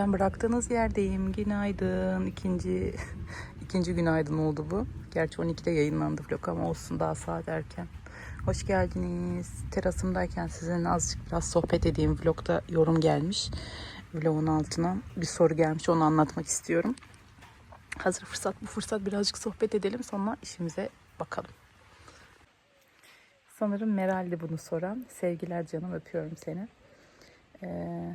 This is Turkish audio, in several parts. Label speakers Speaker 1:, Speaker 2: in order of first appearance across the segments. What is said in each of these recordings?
Speaker 1: Ben bıraktığınız yerdeyim. Günaydın. İkinci ikinci günaydın oldu bu. Gerçi 12'de yayınlandı vlog ama olsun daha saat erken. Hoş geldiniz. Terasımdayken sizinle azıcık biraz sohbet edeyim. Vlogda yorum gelmiş. Vlogun altına bir soru gelmiş. Onu anlatmak istiyorum. Hazır fırsat bu fırsat birazcık sohbet edelim sonra işimize bakalım. Sanırım Meral'di bunu soran. Sevgiler canım öpüyorum seni. Ee,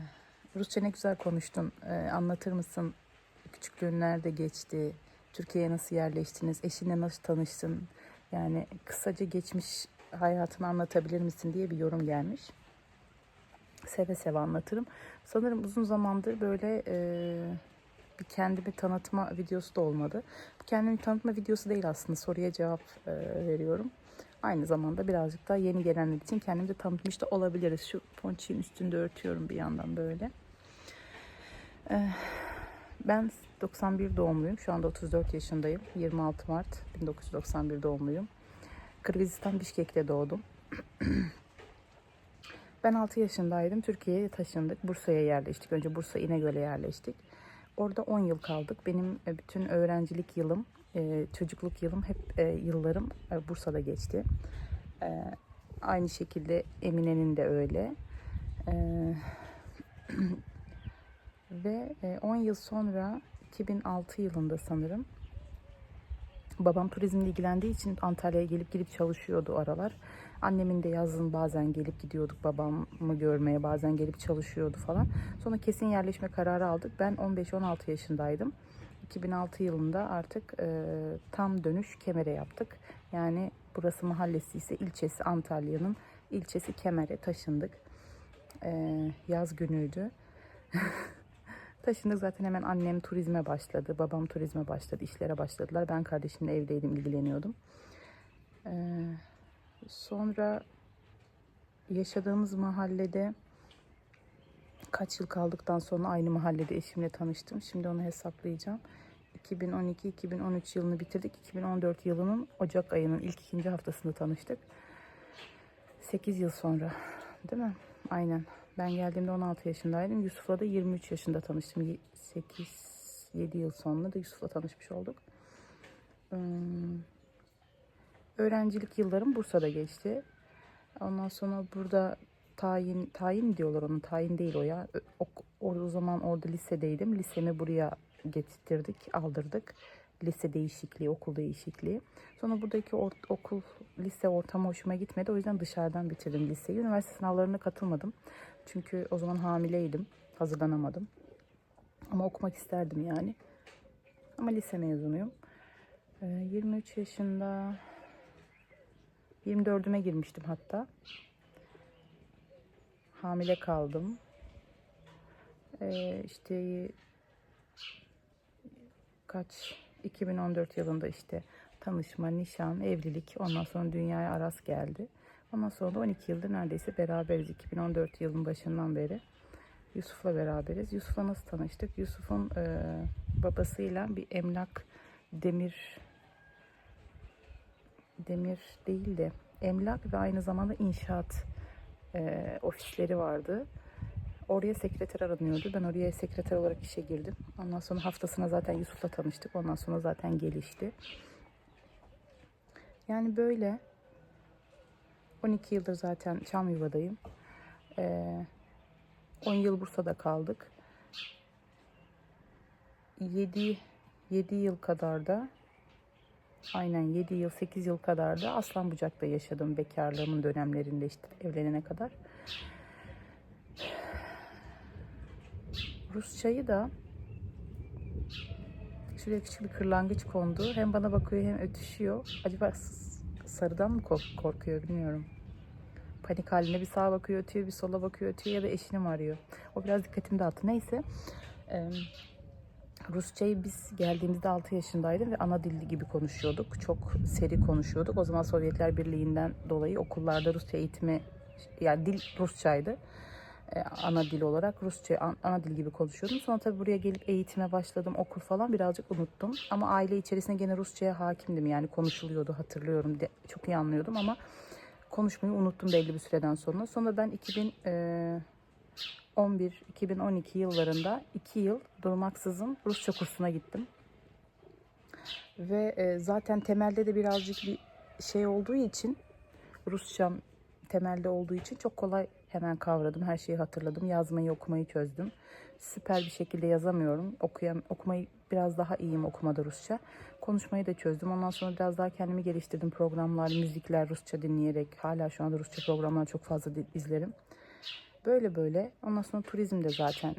Speaker 1: Rusça ne güzel konuştun. Ee, anlatır mısın? Küçüklüğün nerede geçti? Türkiye'ye nasıl yerleştiniz? Eşinle nasıl tanıştın? Yani kısaca geçmiş hayatını anlatabilir misin diye bir yorum gelmiş. Seve seve anlatırım. Sanırım uzun zamandır böyle e, bir kendimi tanıtma videosu da olmadı. Kendimi tanıtma videosu değil aslında. Soruya cevap e, veriyorum. Aynı zamanda birazcık daha yeni gelenler için kendimi de tanıtmış da olabiliriz. Şu ponçiğin üstünde örtüyorum bir yandan böyle. Ee, ben 91 doğumluyum. Şu anda 34 yaşındayım. 26 Mart 1991 doğumluyum. Kırgızistan Bişkek'te doğdum. ben 6 yaşındaydım. Türkiye'ye taşındık. Bursa'ya yerleştik. Önce Bursa İnegöl'e yerleştik. Orada 10 yıl kaldık. Benim e, bütün öğrencilik yılım, e, çocukluk yılım, hep e, yıllarım Bursa'da geçti. Aynı şekilde Emine'nin de öyle. E, Ve e, 10 yıl sonra 2006 yılında sanırım babam turizmle ilgilendiği için Antalya'ya gelip gidip çalışıyordu o aralar. Annemin de yazın bazen gelip gidiyorduk babamı görmeye bazen gelip çalışıyordu falan. Sonra kesin yerleşme kararı aldık. Ben 15-16 yaşındaydım. 2006 yılında artık e, tam dönüş Kemer'e yaptık. Yani burası mahallesi ise ilçesi Antalya'nın ilçesi Kemer'e taşındık. E, yaz günüydü. Taşındık zaten hemen annem turizme başladı. Babam turizme başladı. işlere başladılar. Ben kardeşimle evdeydim, ilgileniyordum. Ee, sonra yaşadığımız mahallede kaç yıl kaldıktan sonra aynı mahallede eşimle tanıştım. Şimdi onu hesaplayacağım. 2012-2013 yılını bitirdik. 2014 yılının Ocak ayının ilk ikinci haftasında tanıştık. 8 yıl sonra değil mi? Aynen. Ben geldiğimde 16 yaşındaydım. Yusuf'la da 23 yaşında tanıştım. 8-7 yıl sonra da Yusuf'la tanışmış olduk. Hmm. Öğrencilik yıllarım Bursa'da geçti. Ondan sonra burada tayin tayin diyorlar onun tayin değil o ya. O, o zaman orada lisedeydim. Lisemi buraya getirttirdik, aldırdık. Lise değişikliği, okul değişikliği. Sonra buradaki or- okul, lise ortamı hoşuma gitmedi. O yüzden dışarıdan bitirdim liseyi. Üniversite sınavlarına katılmadım. Çünkü o zaman hamileydim. Hazırlanamadım. Ama okumak isterdim yani. Ama lise mezunuyum. Ee, 23 yaşında 24'üme girmiştim hatta. Hamile kaldım. Ee, işte kaç 2014 yılında işte tanışma, nişan, evlilik ondan sonra dünyaya Aras geldi. Ondan sonra da 12 yıldır neredeyse beraberiz. 2014 yılın başından beri Yusuf'la beraberiz. Yusuf'la nasıl tanıştık? Yusuf'un e, babasıyla bir emlak demir demir değil de emlak ve aynı zamanda inşaat e, ofisleri vardı. Oraya sekreter aranıyordu. Ben oraya sekreter olarak işe girdim. Ondan sonra haftasına zaten Yusuf'la tanıştık. Ondan sonra zaten gelişti. Yani böyle 12 yıldır zaten Çamyuva'dayım. Ee, 10 yıl Bursa'da kaldık. 7 7 yıl kadar da aynen 7 yıl 8 yıl kadar da Aslanbucak'ta yaşadım bekarlığımın dönemlerinde işte evlenene kadar. Rusçayı da şuraya küçük bir kırlangıç kondu. Hem bana bakıyor hem ötüşüyor. Acaba sarıdan mı kork- korkuyor bilmiyorum. Panik haline bir sağa bakıyor ötüyor, bir sola bakıyor ötüyor ya da eşini mi arıyor? O biraz dikkatimi dağıttı. Neyse. Ee, Rusçayı biz geldiğimizde 6 yaşındaydım ve ana dilli gibi konuşuyorduk. Çok seri konuşuyorduk. O zaman Sovyetler Birliği'nden dolayı okullarda Rusça eğitimi yani dil Rusçaydı. Ee, ana dil olarak Rusça an- ana dil gibi konuşuyordum. Sonra tabii buraya gelip eğitime başladım. Okul falan birazcık unuttum. Ama aile içerisinde gene Rusçaya hakimdim. Yani konuşuluyordu hatırlıyorum. De, çok iyi anlıyordum ama konuşmayı unuttum belli bir süreden sonra. Sonra ben 2011-2012 yıllarında 2 yıl durmaksızın Rusça kursuna gittim. Ve e, zaten temelde de birazcık bir şey olduğu için Rusçam temelde olduğu için çok kolay hemen kavradım. Her şeyi hatırladım. Yazmayı, okumayı çözdüm. Süper bir şekilde yazamıyorum. Okuyam, okumayı biraz daha iyiyim okumada Rusça. Konuşmayı da çözdüm. Ondan sonra biraz daha kendimi geliştirdim. Programlar, müzikler Rusça dinleyerek. Hala şu anda Rusça programlar çok fazla izlerim. Böyle böyle. Ondan sonra turizm de zaten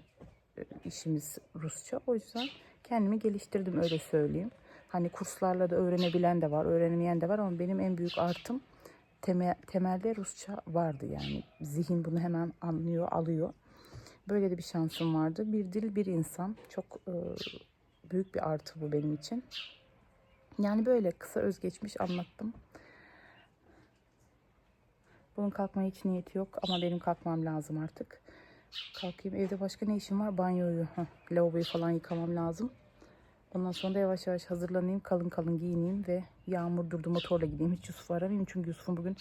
Speaker 1: e, işimiz Rusça. O yüzden kendimi geliştirdim öyle söyleyeyim. Hani kurslarla da öğrenebilen de var, öğrenemeyen de var ama benim en büyük artım temel, temelde Rusça vardı yani. Zihin bunu hemen anlıyor, alıyor. Böyle de bir şansım vardı. Bir dil, bir insan. Çok e, büyük bir artı bu benim için. Yani böyle kısa özgeçmiş anlattım. Bunun kalkmaya hiç niyeti yok ama benim kalkmam lazım artık. Kalkayım. Evde başka ne işim var? Banyoyu, heh, lavaboyu falan yıkamam lazım. Ondan sonra da yavaş yavaş hazırlanayım, kalın kalın giyineyim ve yağmur durdu motorla gideyim. Hiç Yusuf'u aramayayım çünkü Yusuf'un bugün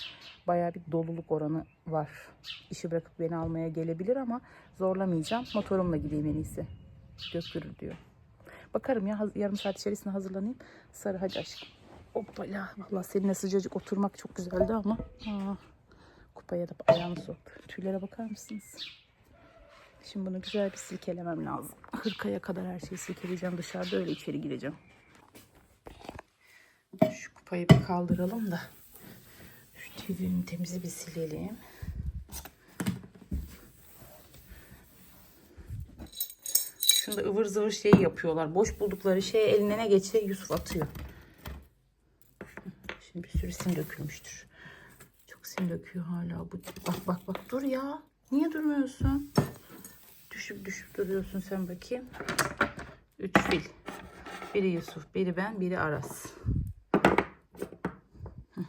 Speaker 1: bayağı bir doluluk oranı var. İşi bırakıp beni almaya gelebilir ama zorlamayacağım. Motorumla gideyim en iyisi. Götürür diyor. Bakarım ya yarım saat içerisinde hazırlanayım. Sarı hadi aşkım. Hoppala. Valla seninle sıcacık oturmak çok güzeldi ama. Aa, kupaya da ayağımı soktu. Tüylere bakar mısınız? Şimdi bunu güzel bir silkelemem lazım. Hırkaya kadar her şeyi silkeleyeceğim. Dışarıda öyle içeri gireceğim. Şu kupayı bir kaldıralım da. Şu tüylerin temizi bir silelim. Şunda ıvır zıvır şey yapıyorlar. Boş buldukları şey eline ne geçse Yusuf atıyor. Şimdi bir sürü sim dökülmüştür. Çok sim döküyor hala bu. Bak bak bak dur ya. Niye durmuyorsun? Düşüp düşüp duruyorsun sen bakayım. Üç fil. Biri Yusuf, biri ben, biri Aras. Hı.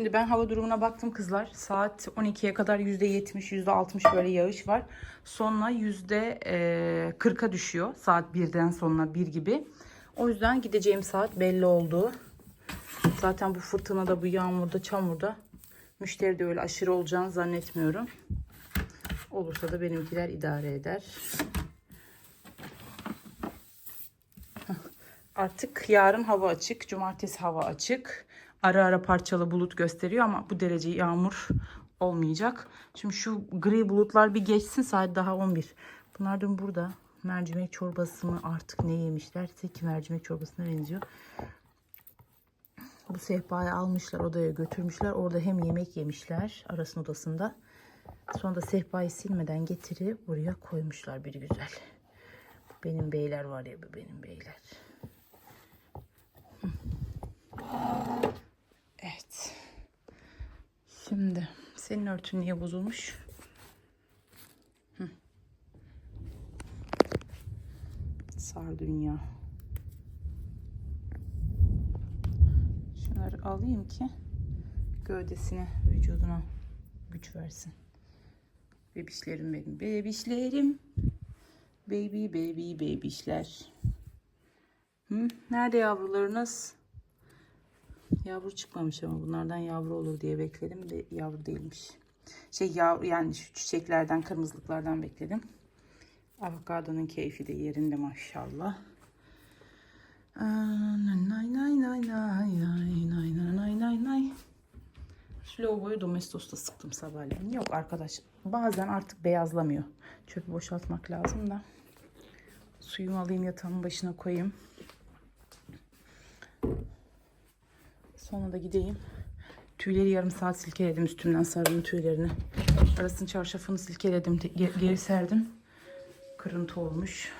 Speaker 1: Şimdi ben hava durumuna baktım kızlar. Saat 12'ye kadar %70, %60 böyle yağış var. Sonra %40'a düşüyor. Saat 1'den sonra 1 gibi. O yüzden gideceğim saat belli oldu. Zaten bu fırtınada, bu yağmurda, çamurda müşteri de öyle aşırı olacağını zannetmiyorum. Olursa da benimkiler idare eder. Artık yarın hava açık. Cumartesi hava açık. Ara ara parçalı bulut gösteriyor ama bu derece yağmur olmayacak. Şimdi şu gri bulutlar bir geçsin saat daha 11. Bunlar dün burada mercimek çorbası mı artık ne yemişlerse ki mercimek çorbasına benziyor. Bu sehpayı almışlar odaya götürmüşler. Orada hem yemek yemişler arasın odasında. Sonra da sehpayı silmeden getirip buraya koymuşlar bir güzel. Bu benim beyler var ya bu benim beyler. Evet. Şimdi senin örtün niye bozulmuş? Hı. Sar dünya. Şunları alayım ki gövdesine, vücuduna güç versin. Bebişlerim benim. Bebişlerim. Baby baby bebişler. Hı? Nerede yavrularınız? Yavru çıkmamış ama bunlardan yavru olur diye bekledim de yavru değilmiş. Şey yavru yani şu çiçeklerden kırmızılıklardan bekledim. Avokadonun keyfi de yerinde maşallah. Nay nay nay nay nay nay nay nay nay nay. Şu lavaboyu Domestos'ta sıktım sabahleyin. Yok arkadaş bazen artık beyazlamıyor. Çöpü boşaltmak lazım da. Suyumu alayım yatağımın başına koyayım. Sonra da gideyim. Tüyleri yarım saat silkeledim üstümden sarının tüylerini. Arasının çarşafını silkeledim. Geri serdim. Kırıntı olmuş.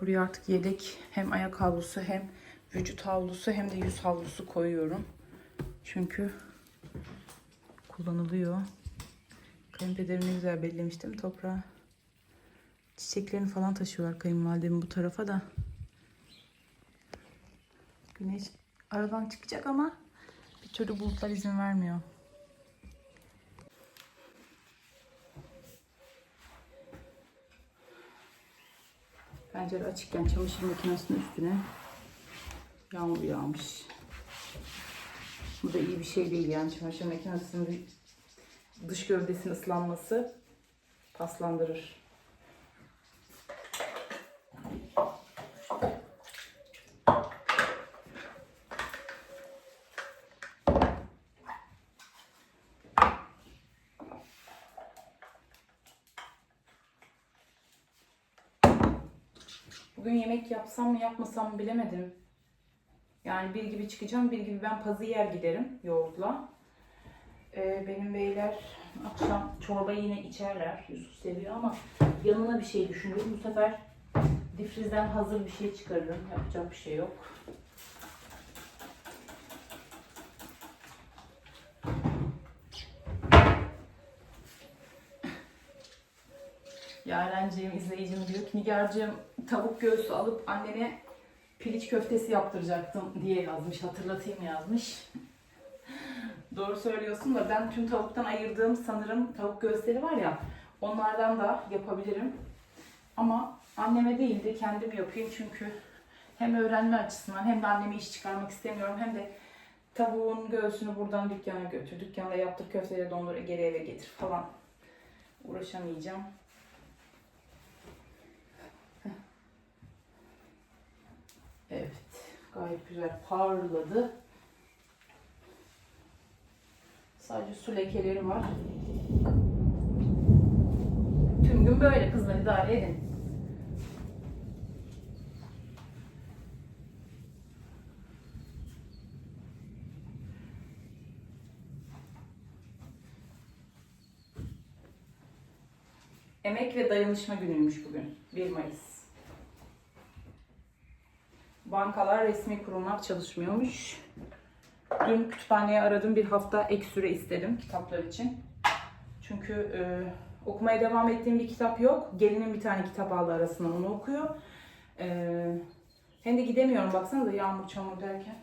Speaker 1: Buraya artık yedek hem ayak havlusu hem vücut havlusu hem de yüz havlusu koyuyorum. Çünkü kullanılıyor. Kayınpederim ne güzel bellemiştim toprağa. Çiçeklerini falan taşıyorlar kayınvalidemin bu tarafa da. Güneş aradan çıkacak ama bir türlü bulutlar izin vermiyor. Pencere açıkken çamaşır makinesinin üstüne yağmur yağmış. Bu da iyi bir şey değil yani çamaşır makinesinin dış gövdesinin ıslanması paslandırır. Bugün yemek yapsam mı yapmasam mı bilemedim. Yani bir gibi çıkacağım, bir gibi ben pazı yer giderim yoğurtla. Ee, benim beyler akşam çorba yine içerler. Yusuf seviyor ama yanına bir şey düşünüyorum. Bu sefer difrizden hazır bir şey çıkarırım. Yapacak bir şey yok. Yarenciğim, izleyicim diyor ki Nigar'cığım tavuk göğsü alıp annene piliç köftesi yaptıracaktım diye yazmış. Hatırlatayım yazmış. Doğru söylüyorsun da ben tüm tavuktan ayırdığım sanırım tavuk göğüsleri var ya onlardan da yapabilirim. Ama anneme değil de kendim yapayım çünkü hem öğrenme açısından hem de anneme iş çıkarmak istemiyorum hem de tavuğun göğsünü buradan dükkana götür. Dükkanda yaptır köfteleri dondur geri eve getir falan. Uğraşamayacağım. Evet. Gayet güzel parladı. Sadece su lekeleri var. Tüm gün böyle kızlar idare edin. Emek ve dayanışma günüymüş bugün. 1 Mayıs. Bankalar, resmi kurumlar çalışmıyormuş. Dün kütüphaneye aradım. Bir hafta ek süre istedim kitaplar için. Çünkü e, okumaya devam ettiğim bir kitap yok. Gelinin bir tane kitap aldı arasından onu okuyor. E, hem de gidemiyorum baksanıza yağmur çamur derken.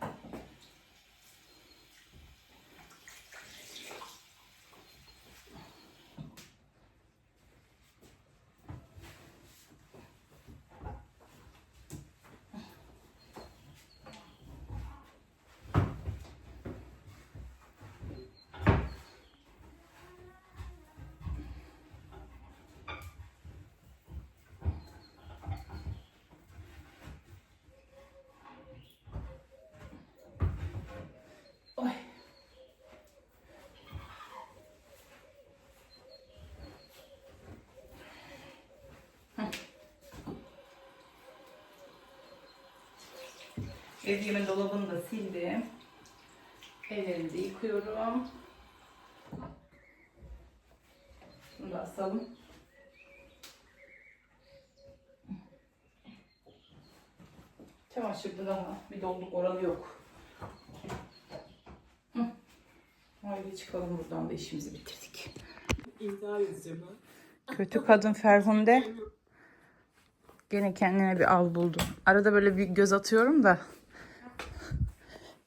Speaker 1: Evcimin dolabını da sildim. Ellerimi de yıkıyorum. Bunu da asalım. Çamaşırda daha bir doluluk oranı yok. Haydi çıkalım buradan da işimizi bitirdik.
Speaker 2: İntihar edeceğim ha.
Speaker 1: Kötü kadın Ferhunde gene kendine bir av buldu. Arada böyle bir göz atıyorum da.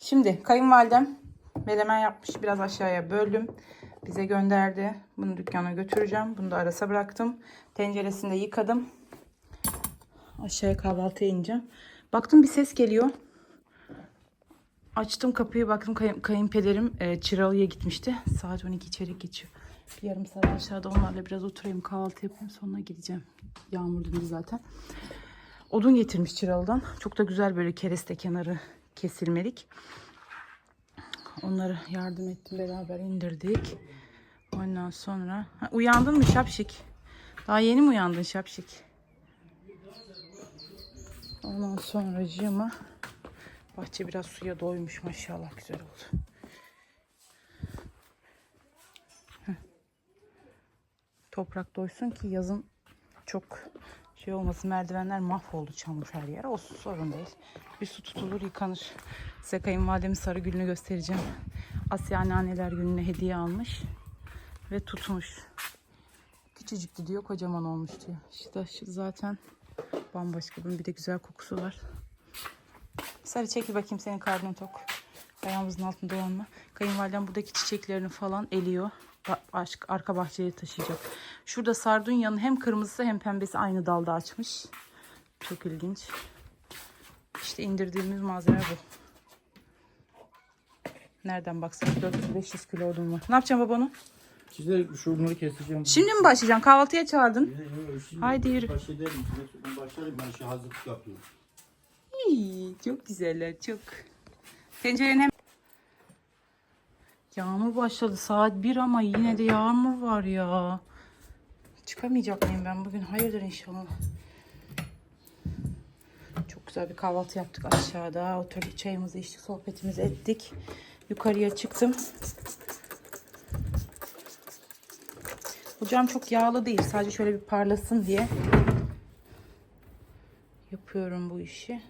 Speaker 1: Şimdi kayınvalidem melemen yapmış. Biraz aşağıya böldüm. Bize gönderdi. Bunu dükkana götüreceğim. Bunu da arasa bıraktım. Tenceresinde yıkadım. Aşağıya kahvaltıya ineceğim. Baktım bir ses geliyor. Açtım kapıyı baktım kayın, kayınpederim e, Çıralı'ya gitmişti. Saat 12 çeyrek geçiyor. Bir yarım saat aşağıda onlarla biraz oturayım kahvaltı yapayım sonra gideceğim. Yağmur dindi zaten. Odun getirmiş Çıralı'dan. Çok da güzel böyle kereste kenarı kesilmelik. Onları yardım ettim beraber indirdik. Ondan sonra... Ha, uyandın mı şapşik? Daha yeni mi uyandın şapşik? Ondan sonra cıma bahçe biraz suya doymuş maşallah güzel oldu. Toprak doysun ki yazın çok şey olmasın merdivenler mahvoldu çamur her yer. Olsun sorun değil. Bir su tutulur yıkanır. Size kayınvalidemin sarı gülünü göstereceğim. Asya anneanneler gününe hediye almış ve tutmuş. Küçücüktü diyor kocaman olmuş diyor. İşte şu zaten bambaşka. Bunun bir de güzel kokusu var. Sarı çekil bakayım senin karnın tok. Ayağımızın altında dolanma. Kayınvalidem buradaki çiçeklerini falan eliyor. Arka bahçeye taşıyacak. Şurada sardunya'nın hem kırmızısı hem pembesi aynı dalda açmış. Çok ilginç. İşte indirdiğimiz malzeme bu. Nereden baksan 400-500 kilo odun var. Ne yapacaksın baba onu?
Speaker 3: Size şunları keseceğim.
Speaker 1: Şimdi mi başlayacaksın? Kahvaltıya çağırdın.
Speaker 3: Şimdi
Speaker 1: Haydi yürü.
Speaker 3: Başlayalım. Başlarım. Ben şey hazırlık yapıyorum.
Speaker 1: İyi, çok güzeller, çok. Tencerenin hem... Yağmur başladı. Saat 1 ama yine de yağmur var ya. Çıkamayacak mıyım ben bugün? Hayırdır inşallah. Çok güzel bir kahvaltı yaptık aşağıda. Oturduk çayımızı içtik, sohbetimizi ettik. Yukarıya çıktım. Ocağım çok yağlı değil. Sadece şöyle bir parlasın diye yapıyorum bu işi.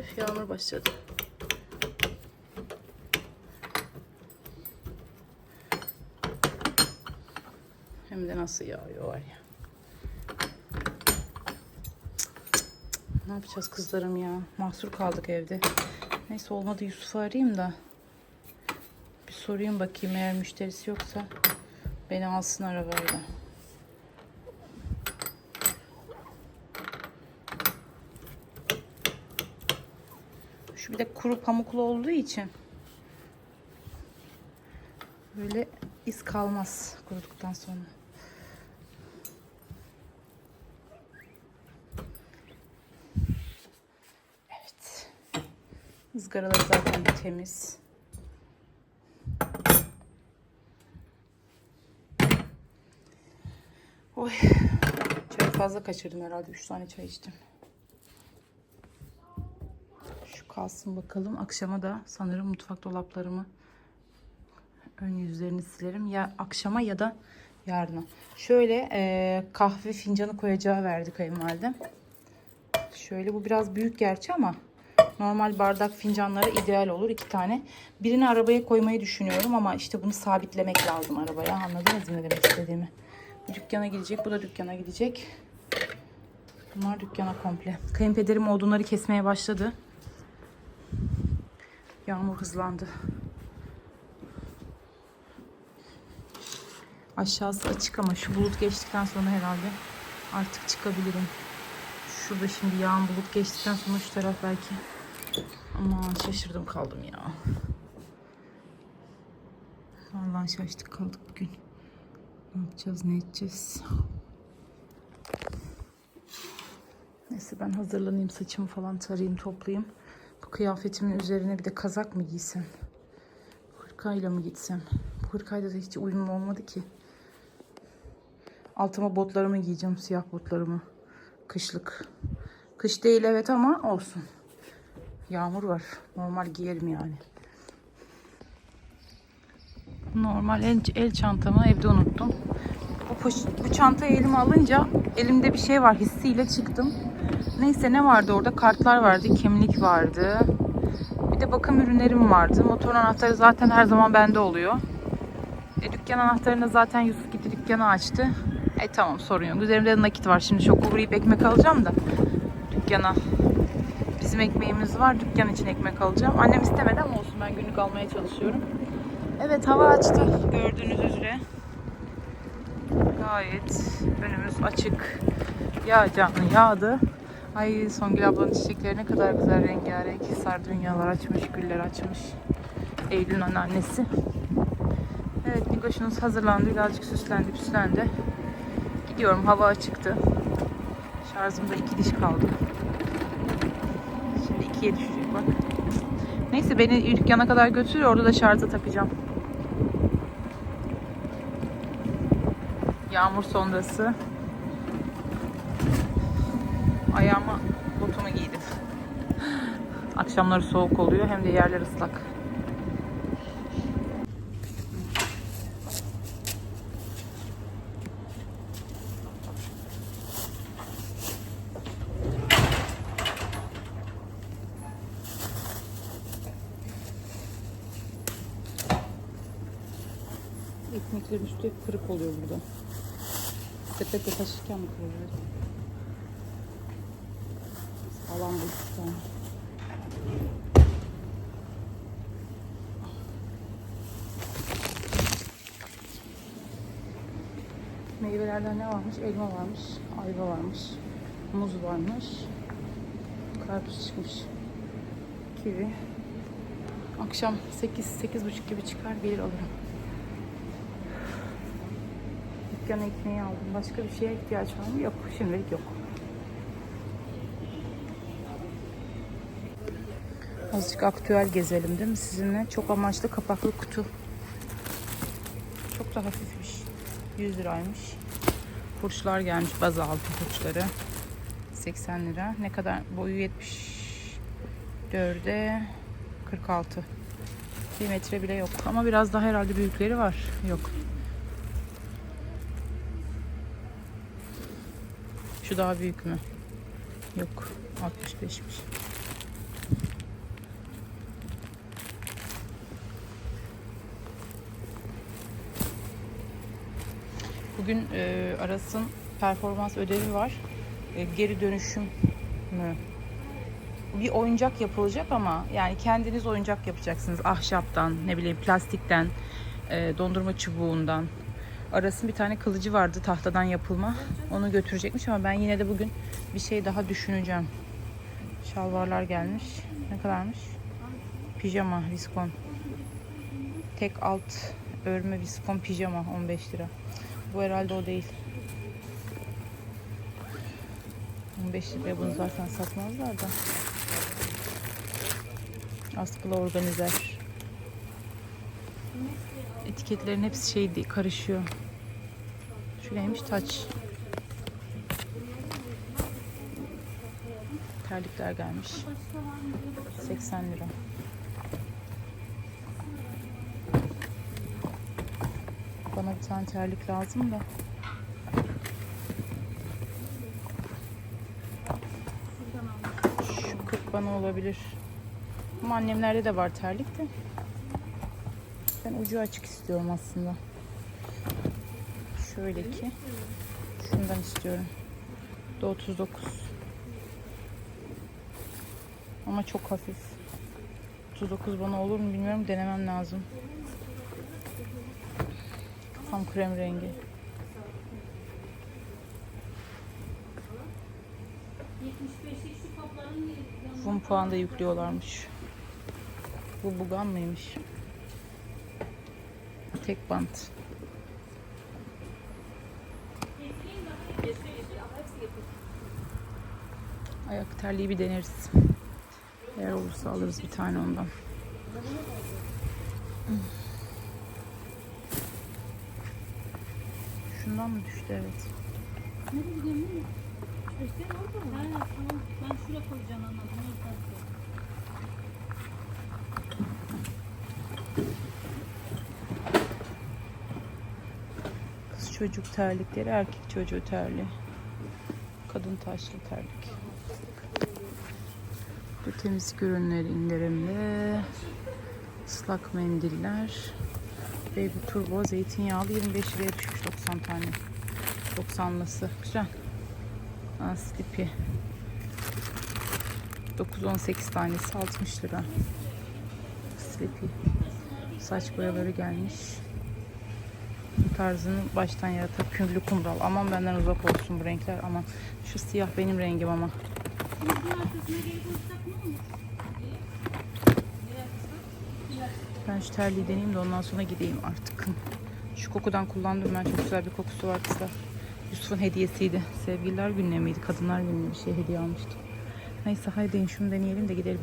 Speaker 1: Tüh yağmur başladı. Hem de nasıl yağıyor var ya. Ne yapacağız kızlarım ya? Mahsur kaldık evde. Neyse olmadı Yusuf'u arayayım da. Bir sorayım bakayım eğer müşterisi yoksa beni alsın arabayla. Şu bir de kuru pamuklu olduğu için böyle iz kalmaz kuruduktan sonra. Evet. Izgaraları zaten temiz. Oy. Çayı fazla kaçırdım herhalde. 3 tane çay içtim. Şu kalsın bakalım. Akşama da sanırım mutfak dolaplarımı ön yüzlerini silerim. Ya akşama ya da yarına. Şöyle e, kahve fincanı koyacağı verdi kayınvalidem. Şöyle bu biraz büyük gerçi ama normal bardak fincanlara ideal olur iki tane. Birini arabaya koymayı düşünüyorum ama işte bunu sabitlemek lazım arabaya. Anladınız mı ne demek istediğimi? Bu dükkana gidecek, bu da dükkana gidecek. Bunlar dükkana komple. Kayınpederim odunları kesmeye başladı. Yağmur hızlandı. Aşağısı açık ama şu bulut geçtikten sonra herhalde artık çıkabilirim. Şurada şimdi yağan bulut geçtikten sonra şu taraf belki. Aman şaşırdım kaldım ya. Vallahi şaştık kaldık bugün. Ne yapacağız ne edeceğiz. Neyse ben hazırlanayım saçımı falan tarayayım toplayayım. Kıyafetimin üzerine bir de kazak mı giysem? Hırkayla mı gitsem? Hırkayla da hiç uyumlu olmadı ki. Altıma botlarımı giyeceğim siyah botlarımı. Kışlık. Kış değil evet ama olsun. Yağmur var. Normal giyerim yani. Normal el, el çantamı evde unuttum. Bu, poş- bu çantayı elime alınca elimde bir şey var hissiyle çıktım. Neyse ne vardı orada? Kartlar vardı, kimlik vardı. Bir de bakım ürünlerim vardı. Motor anahtarı zaten her zaman bende oluyor. E, dükkan anahtarını zaten Yusuf gitti dükkanı açtı. E tamam sorun yok. Üzerimde de nakit var. Şimdi çok uğrayıp ekmek alacağım da dükkana. Bizim ekmeğimiz var. Dükkan için ekmek alacağım. Annem istemedi ama olsun ben günlük almaya çalışıyorum. Evet hava açtı gördüğünüz üzere. Gayet önümüz açık. Yağacağını yağdı. Ay Songül ablanın çiçekleri ne kadar güzel rengarenk. Sardunyalar açmış, güller açmış. Eylül'ün anneannesi. Evet Nigoş'unuz hazırlandı. Birazcık süslendi, püslendi. Gidiyorum. Hava açıktı. Şarjımda iki diş kaldı. Şimdi ikiye düşecek bak. Neyse beni dükkana kadar götürüyor. Orada da şarja takacağım. Yağmur sonrası. Ayağıma botumu giydim. Akşamları soğuk oluyor hem de yerler ıslak. Ekmeklerin üstü kırık oluyor burada. Sepete taşırken mi kırılıyor? Sağlam bu iki tane. Meyvelerden ne varmış? Elma varmış, ayva varmış, muz varmış, karpuz çıkmış, kivi. Akşam 8 sekiz buçuk gibi çıkar gelir alırım. Dükkan ekmeği aldım. Başka bir şeye ihtiyaç var mı? Yok. Şimdilik yok. Azıcık aktüel gezelim değil mi sizinle? Çok amaçlı kapaklı kutu. Çok da hafifmiş. 100 liraymış. Fırçlar gelmiş. Bazaltı fırçları. 80 lira. Ne kadar? Boyu 74'e 46. Bir metre bile yok. Ama biraz daha herhalde büyükleri var. Yok. Şu daha büyük mü? Yok. 65'miş. Bugün e, Aras'ın performans ödevi var. E, geri dönüşüm mü? Bir oyuncak yapılacak ama yani kendiniz oyuncak yapacaksınız. Ahşaptan, ne bileyim plastikten, e, dondurma çubuğundan. Aras'ın bir tane kılıcı vardı tahtadan yapılma. Onu götürecekmiş ama ben yine de bugün bir şey daha düşüneceğim. Şalvarlar gelmiş. Ne kadarmış? Pijama, viskon. Tek alt örme viskon pijama 15 lira. Bu herhalde o değil. 15 liraya bunu zaten satmazlar da. Askılı organizer. Etiketlerin hepsi şey değil, karışıyor. Şu neymiş? Taç. Terlikler gelmiş. 80 lira. Tane terlik lazım da. Şu 40 bana olabilir. Ama annemlerde de var terlik de. Ben ucu açık istiyorum aslında. Şöyle ki. Şundan istiyorum. Bu da 39. Ama çok hafif. 39 bana olur mu bilmiyorum. Denemem lazım. Tam krem rengi. Fun puan da yüklüyorlarmış. Bu bugan mıymış? Tek bant. Ayak terliği bir deneriz. Eğer olursa alırız bir tane ondan. Şundan mı düştü evet.
Speaker 4: Ne bileyim mi? İşte orada mı? Ha, tamam. Ben şuraya koyacağım anladım.
Speaker 1: Kız çocuk terlikleri, erkek çocuğu terliği. Kadın taşlı terlik. Bu temizlik ürünleri indirimli. Islak mendiller. Baby Turbo zeytinyağlı 25 liraya düşmüş 90 tane. 90'lısı. Güzel. Aa, Slippy. 9-18 tanesi 60 lira. Slippy. Saç boyaları gelmiş. Bu tarzını baştan yaratan küllü kumral. Aman benden uzak olsun bu renkler. Aman şu siyah benim rengim ama.
Speaker 4: Bunun arkasına geri koysak ne olur?
Speaker 1: Ben şu terliği deneyeyim de ondan sonra gideyim artık. Şu kokudan kullandım ben. Çok güzel bir kokusu var kızlar. Yusuf'un hediyesiydi. Sevgililer gününe miydi? Kadınlar gününe bir şey hediye almıştım. Neyse haydi şunu deneyelim de gidelim.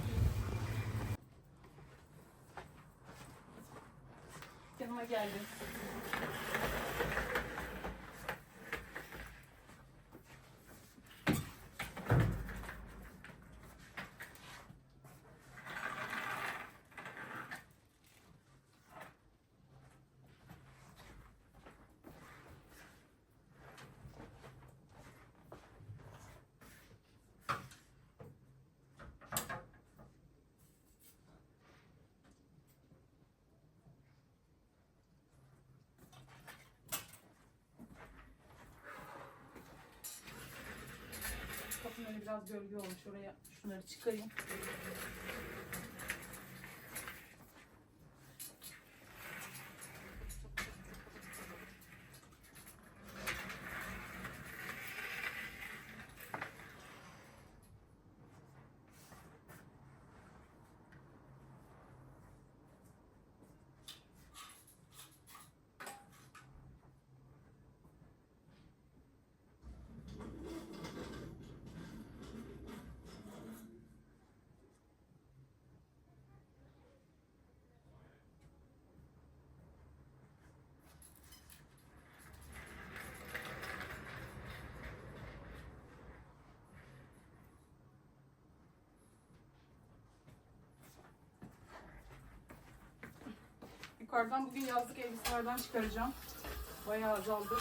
Speaker 1: Biraz gölge olmuş. Oraya şunları çıkarayım. Yukarıdan bugün yazlık elbiselerden çıkaracağım. Bayağı azaldı.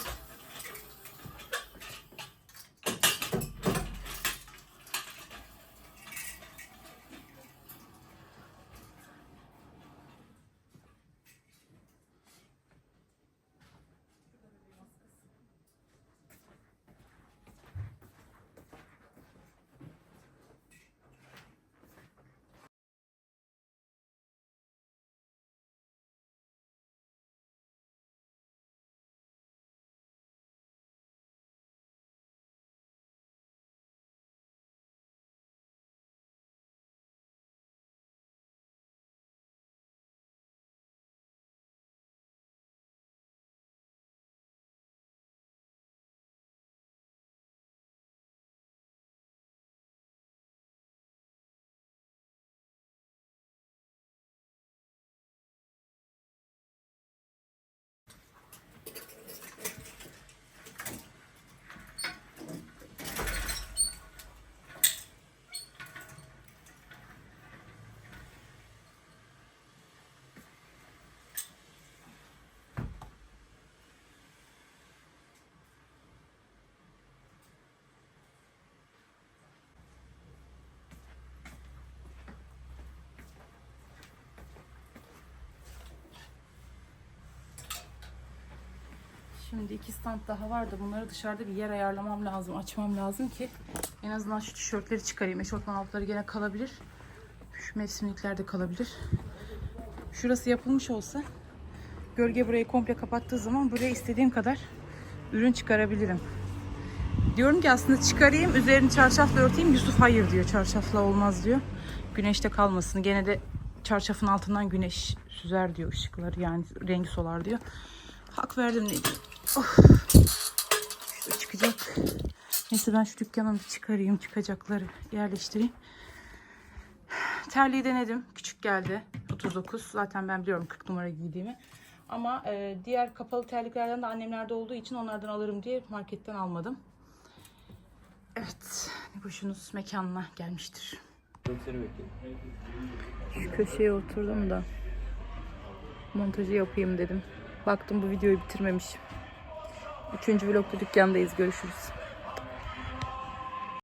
Speaker 1: Şimdi iki stand daha var da bunları dışarıda bir yer ayarlamam lazım, açmam lazım ki en azından şu tişörtleri çıkarayım. Eşofman altları gene kalabilir. Şu mevsimlikler de kalabilir. Şurası yapılmış olsa gölge burayı komple kapattığı zaman buraya istediğim kadar ürün çıkarabilirim. Diyorum ki aslında çıkarayım, üzerini çarşafla örteyim. Yusuf hayır diyor, çarşafla olmaz diyor. Güneşte kalmasın. Gene de çarşafın altından güneş süzer diyor ışıkları yani rengi solar diyor. Hak verdim ne diyeyim. Şu çıkacak. Neyse ben şu dükkanı bir çıkarayım. Çıkacakları yerleştireyim. Terliği denedim. Küçük geldi. 39. Zaten ben biliyorum 40 numara giydiğimi. Ama e, diğer kapalı terliklerden de annemlerde olduğu için onlardan alırım diye marketten almadım. Evet. Boşunuz mekanına gelmiştir. Şu köşeye oturdum da montajı yapayım dedim. Baktım bu videoyu bitirmemişim. Üçüncü vlogda dükkandayız. Görüşürüz.